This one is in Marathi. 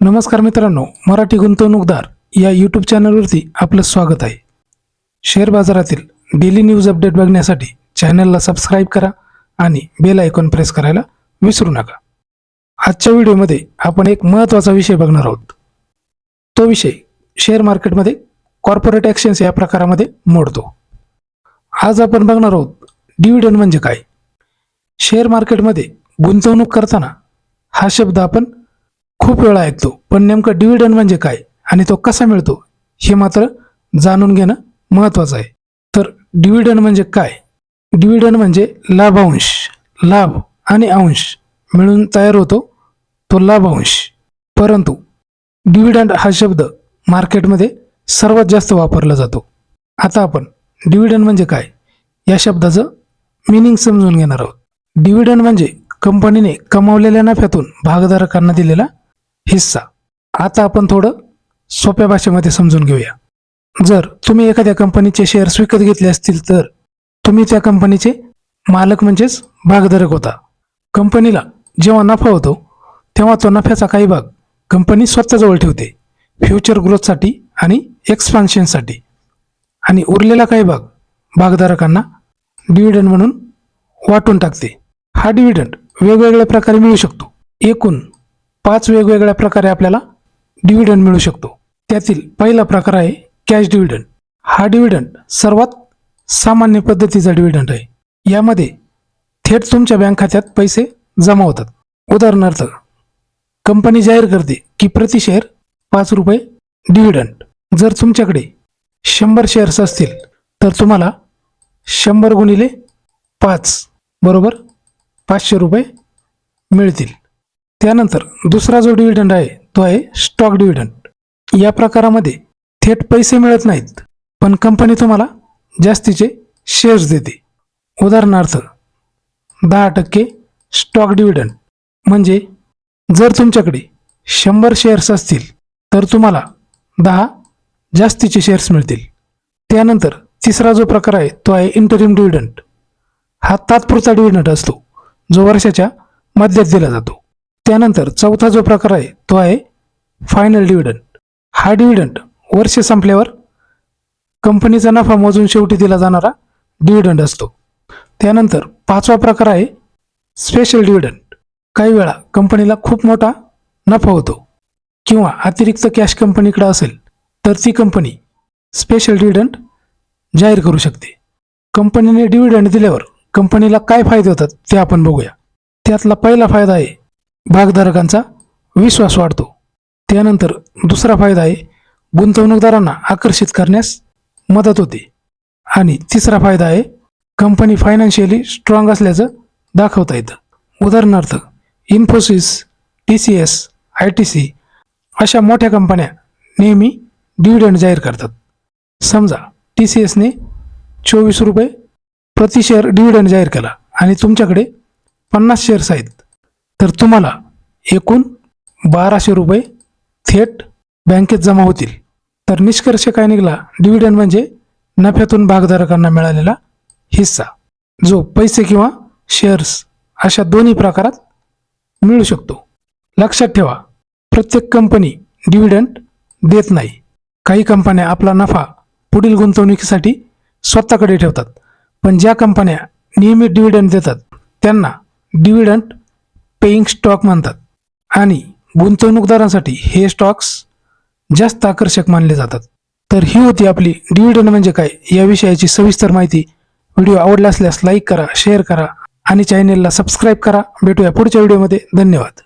नमस्कार मित्रांनो मराठी गुंतवणूकदार या यूट्यूब चॅनलवरती आपलं स्वागत आहे. शेअर बाजारातील डेली न्यूज अपडेट बघण्यासाठी चॅनलला सबस्क्राईब करा आणि बेल आयकॉन प्रेस करायला विसरू नका. आजच्या व्हिडिओमध्ये आपण एक महत्त्वाचा विषय बघणार आहोत. तो विषय शेअर मार्केटमध्ये कॉर्पोरेट ॲक्शन्स या प्रकारामध्ये मोडतो. आज आपण बघणार आहोत डिव्हिडंड म्हणजे काय? शेअर मार्केटमध्ये गुंतवणूक करताना हा शब्द आपण खूप वेळा ऐकतो पण नेमकं डिव्हिडंड म्हणजे काय आणि तो कसा मिळतो हे मात्र जाणून घेणं महत्त्वाचं आहे. तर डिव्हिडंड म्हणजे काय? डिव्हिडंड म्हणजे लाभांश लाभ आणि अंश मिळून तयार होतो तो लाभांश. परंतु डिव्हिडंड हा शब्द मार्केटमध्ये सर्वात जास्त वापरला जातो. आता आपण डिव्हिडंड म्हणजे काय या शब्दाचं मिनिंग समजून घेणार आहोत. डिव्हिडंड म्हणजे कंपनीने कमावलेल्या नफ्यातून भागधारकांना दिलेला हिस्सा. आता आपण थोडं सोप्या भाषेमध्ये समजून घेऊया. जर तुम्ही एखाद्या कंपनीचे शेअर्स विकत घेतले असतील तर तुम्ही त्या कंपनीचे मालक म्हणजेच भागधारक होता. कंपनीला जेव्हा नफा होतो तेव्हा तो नफ्याचा काही भाग कंपनी स्वतःजवळ ठेवते. फ्युचर ग्रोथसाठी आणि एक्सपान्शनसाठी आणि उरलेला काही भाग भागधारकांना डिव्हिडंड म्हणून वाटून टाकते. हा डिव्हिडंड वेगवेगळ्या प्रकारे मिळू शकतो. एकूण पाच वेगवेगळ्या प्रकारे आपल्याला डिव्हिडंड मिळू शकतो. त्यातील पहिला प्रकार आहे कॅश डिव्हिडंड हा डिव्हिडंड सर्वात सामान्य पद्धतीचा डिव्हिडंड आहे. यामध्ये थेट तुमच्या बँक खात्यात पैसे जमा होतात. उदाहरणार्थ कंपनी जाहीर करते की प्रति शेअर पाच रुपये डिव्हिडंड जर तुमच्याकडे शंभर शेअर्स असतील तर तुम्हाला शंभर गुणिले पाच बरोबर पाचशे रुपये मिळतील. त्यानंतर दुसरा जो डिव्हिडंड आहे तो आहे स्टॉक डिव्हिडंड या प्रकारामध्ये थेट पैसे मिळत नाहीत पण कंपनी तुम्हाला जास्तीचे शेअर्स देते. उदाहरणार्थ दहा टक्के स्टॉक डिव्हिडंड म्हणजे जर तुमच्याकडे शंभर शेअर्स असतील तर तुम्हाला दहा जास्तीचे शेअर्स मिळतील. त्यानंतर तिसरा जो प्रकार आहे तो आहे इंटरिम डिव्हिडंड हा तात्पुरता डिव्हिडंड असतो जो वर्षाच्या मध्यात दिला जातो. त्यानंतर चौथा जो प्रकार आहे तो आहे फायनल डिव्हिडंड हा डिव्हिडंड वर्ष संपल्यावर कंपनीचा नफा मोजून शेवटी दिला जाणारा डिव्हिडंड असतो. त्यानंतर पाचवा प्रकार आहे स्पेशल डिव्हिडंड काही वेळा कंपनीला खूप मोठा नफा होतो किंवा अतिरिक्त कॅश कंपनीकडे असेल तर ती कंपनी स्पेशल डिव्हिडंड जाहीर करू शकते. कंपनीने डिव्हिडंड दिल्यावर कंपनीला काय फायदे होतात ते आपण बघूया. त्यातला पहिला फायदा आहे भागधारकांचा विश्वास वाढतो. त्यानंतर दुसरा फायदा आहे गुंतवणूकदारांना आकर्षित करण्यास मदत होते. आणि तिसरा फायदा आहे कंपनी फायनान्शियली स्ट्रॉंग असल्याचं दाखवता येतं. उदाहरणार्थ Infosys T C S I T C अशा मोठ्या कंपन्या नेहमी डिव्हिडंड जाहीर करतात. समजा टी सी एसने चोवीस रुपये प्रति शेअर डिव्हिडंड जाहीर केला आणि तुमच्याकडे पन्नास शेअर्स आहेत. तर तुम्हाला एकूण बाराशे रुपये थेट बँकेत जमा होतील. तर निष्कर्ष काय निघाला? डिव्हिडंड म्हणजे नफ्यातून भागधारकांना मिळालेला हिस्सा जो पैसे किंवा शेअर्स अशा दोन्ही प्रकारात मिळू शकतो. लक्षात ठेवा प्रत्येक कंपनी डिव्हिडंड देत नाही. काही कंपन्या आपला नफा पुढील गुंतवणुकीसाठी स्वतःकडे ठेवतात. पण ज्या कंपन्या नियमित डिव्हिडंड देतात त्यांना डिव्हिडंड पेईंग स्टॉक म्हणतात. आणि गुंतवणूकदारांसाठी हे स्टॉक्स जास्त आकर्षक मानले जातात. तर ही होती आपली डिव्हिडंड म्हणजे काय या विषयाची सविस्तर माहिती. व्हिडिओ आवडला असल्यास लाईक करा शेअर करा आणि चॅनेलला सबस्क्राईब करा. भेटूया पुढच्या व्हिडिओमध्ये. धन्यवाद.